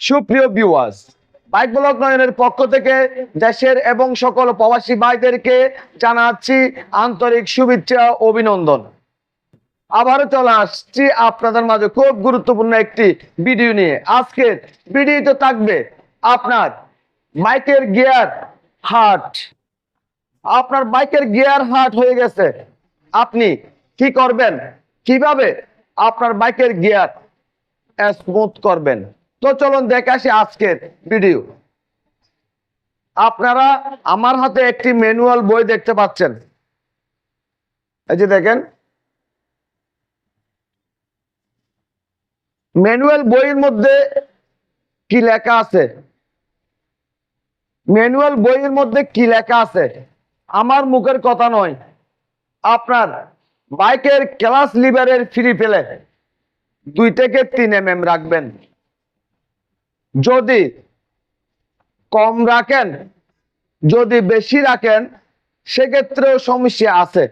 সুপ্রিয় viewers bike block নয়নের পক্ষ থেকে দেশের এবং সকল প্রবাসী ভাইদেরকে জানাচ্ছি আন্তরিক শুভেচ্ছা, অভিনন্দন। আবারও চলে আসছি আপনাদের মাঝে খুব গুরুত্বপূর্ণ একটি ভিডিও নিয়ে। আজকের ভিডিওতে থাকবে আপনার বাইকের গিয়ার হার্ট আপনার বাইকের গিয়ার হার্ট হয়ে গেছে। আপনি কি করবেন? কীভাবে আপনার বাইকের গিয়ার স্মুথ করবেন? তো চলুন দেখে আসি আজকের ভিডিও। আপনারা আমার হাতে একটি ম্যানুয়াল বই দেখতে পাচ্ছেন। এই যে দেখেন। ম্যানুয়াল বইয়ের মধ্যে কি লেখা আছে? ম্যানুয়াল বইয়ের মধ্যে কি লেখা আছে? আমার মুখের কথা নয়। আপনার বাইকের ক্লাস লিভারের ফ্রি পেলে দুই থেকে তিন এম রাখবেন। যদি কম রাখেন, যদি বেশি রাখেন, সেক্ষেত্রেও সমস্যা আছে।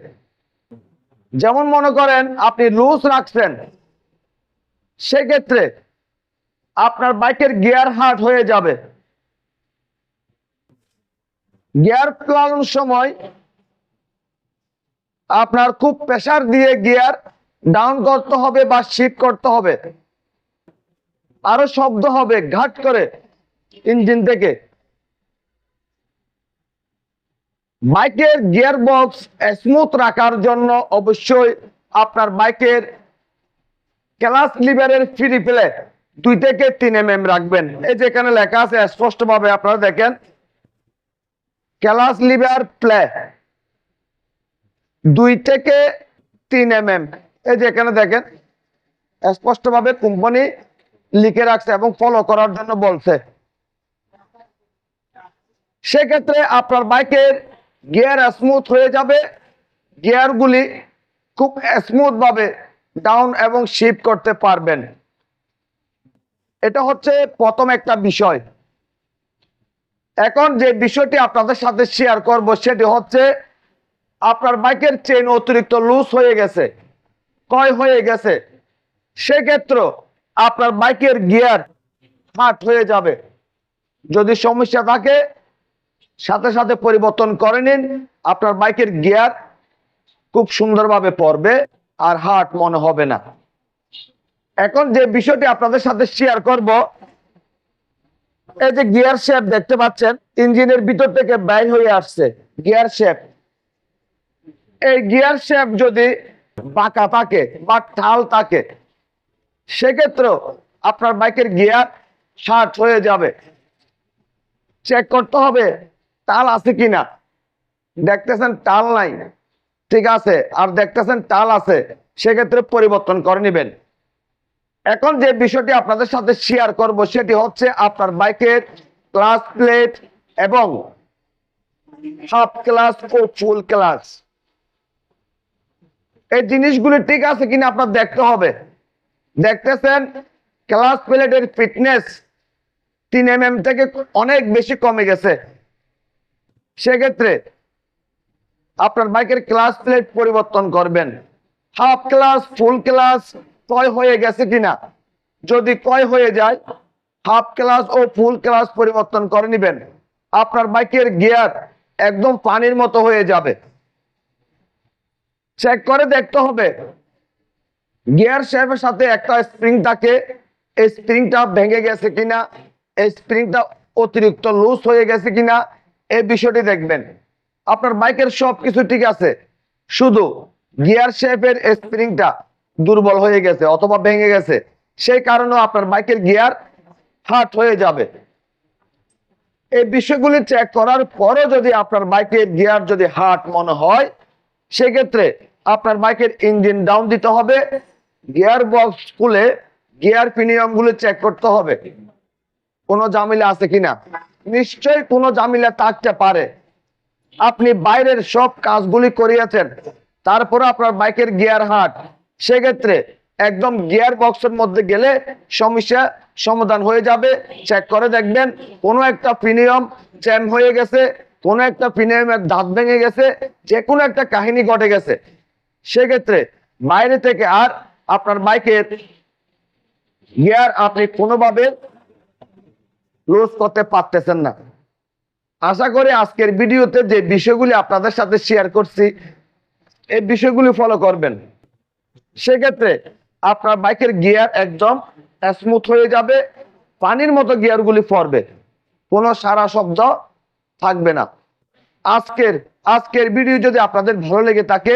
যেমন মনে করেন আপনি লুজ রাখছেন, সেক্ষেত্রে আপনার বাইকের গিয়ার হার্ট হয়ে যাবে। গিয়ার চালানোর সময় আপনার খুব প্রেসার দিয়ে গিয়ার ডাউন করতে হবে বা শিফট করতে হবে। আরও শব্দ হবে, ঘাট করে ইঞ্জিন থেকে। বাইকের গিয়ার বক্স স্মুথ রাখার জন্য অবশ্যই আপনার বাইকের ক্লাস লিভারের ফ্রি প্লে দুই থেকে তিন এম এম রাখবেন। এই যেখানে লেখা আছে স্পষ্ট ভাবে আপনারা দেখেন। ক্লাস লিভার প্লে দুই থেকে তিন এম এম এই যেখানে দেখেন স্পষ্ট ভাবে কোম্পানি লিখে রাখছে এবং ফলো করার জন্য বলছে। সেক্ষেত্রে আপনার বাইকের গিয়ার স্মুথ হয়ে যাবে, গিয়ারগুলি খুব স্মুথ ভাবে ডাউন এবং শিফট করতে পারবেন। এটা হচ্ছে প্রথম একটা বিষয়। এখন যে বিষয়টি আপনাদের সাথে শেয়ার করব, সেটি হচ্ছে আপনার বাইকের চেন অতিরিক্ত লুজ হয়ে গেছে কয় হয়ে গেছে। সেক্ষেত্রে আপনার বাইকের গিয়ার হাট হয়ে যাবে। যদি সমস্যা থাকে, সাথে সাথে পরিবর্তন করে নিন। আপনার বাইকের গিয়ার খুব সুন্দরভাবে পড়বে আর হার্ট মনে হবে না। এখন যে বিষয়টি আপনাদের সাথে শেয়ার করব, এই যে গিয়ার শেপ দেখতে পাচ্ছেন, ইঞ্জিনের ভিতর থেকে বাইর হয়ে আসছে, গিয়ার শেপ এই গিয়ার শেপ যদি বাঁকা থাকে বা ঠাল থাকে সেক্ষেত্রে আপনার বাইকের গিয়ার শার্ট হয়ে যাবে। চেক করতে হবে তাল আছে কিনা। দেখতেছেন টাল নাই। ঠিক আছে, আর দেখতেছেন টাল আছে। সেক্ষেত্রে পরিবর্তন করে নেবেন। এখন যে বিষয়টি আপনাদের সাথে শেয়ার করব, সেটি হচ্ছে আপনার বাইকের ক্লাস প্লেট এবং হাফ ক্লাস ও ফুল ক্লাস এই জিনিসগুলি ঠিক আছে কিনা আপনার দেখতে হবে। দেখতেছেন ক্লাস প্লেটের ফিটনেস তিন এম এম থেকে অনেক বেশি কমে গেছে। সেক্ষেত্রে আপনার বাইকের ক্লাস প্লেট পরিবর্তন করবেন। হাফ ক্লাস ফুল ক্লাস কয় হয়ে গেছে কিনা? যদি কয় হয়ে যায় হাফ ক্লাস ও ফুল ক্লাস পরিবর্তন করে নেবেন। আপনার বাইকের গিয়ার একদম পানির মতো হয়ে যাবে। চেক করে দেখতে হবে। গিয়ার শেপের সাথে একটা স্প্রিং থাকে। এই স্প্রিংটা ভেঙে গেছে কিনা? এই স্প্রিংটা অতিরিক্ত লুজ হয়ে গেছে কিনা? এই বিষয়টি দেখবেন। আপনার বাইকের সব কিছু ঠিক আছে। শুধু গিয়ার শেপের স্প্রিংটা দুর্বল হয়ে গেছে অথবা ভেঙে গেছে। সেই কারণে আপনার বাইকের গিয়ার হার্ট হয়ে যাবে। এই বিষয়গুলি চেক করার পরে যদি আপনার বাইকের গিয়ার যদি হার্ট মনে হয়, সেক্ষেত্রে আপনার বাইকের ইঞ্জিন ডাউন দিতে হবে। গিয়ার বক্স খুলে গিয়ার প্রিমিয়ামগুলো চেক করতে হবে। কোনো জামিলা আছে কিনা? নিশ্চয়ই কোনো জামিলা থাকতে পারে। আপনি বাইরের সব কাজগুলি করিয়েছেন, তারপরে আপনার বাইকের গিয়ার হাট। সেক্ষেত্রে একদম গিয়ার বক্সের মধ্যে গেলে সমস্যা সমাধান হয়ে যাবে। চেক করে দেখবেন, কোনো একটা প্রিমিয়াম জ্যাম হয়ে গেছে, কোনো একটা প্রিমিয়ামের দাঁত ভেঙে গেছে যে কোনো একটা কাহিনী ঘটে গেছে। সেক্ষেত্রে বাইরে থেকে আর আপনার গিয়ার আপনি কোনোভাবে লুজ করতে পারতেছেন না। আশা করি আজকের ভিডিওতে যে বিষয়গুলি আপনাদের সাথে শেয়ার করছি, এই বিষয়গুলি ফলো করবেন। সেক্ষেত্রে আপনার বাইকের গিয়ার একদম স্মুথ হয়ে যাবে, পানির মতো গিয়ারগুলি পড়বে, কোনো সারা শব্দ থাকবে না। আজকের আজকের ভিডিও যদি আপনাদের ভালো লেগে থাকে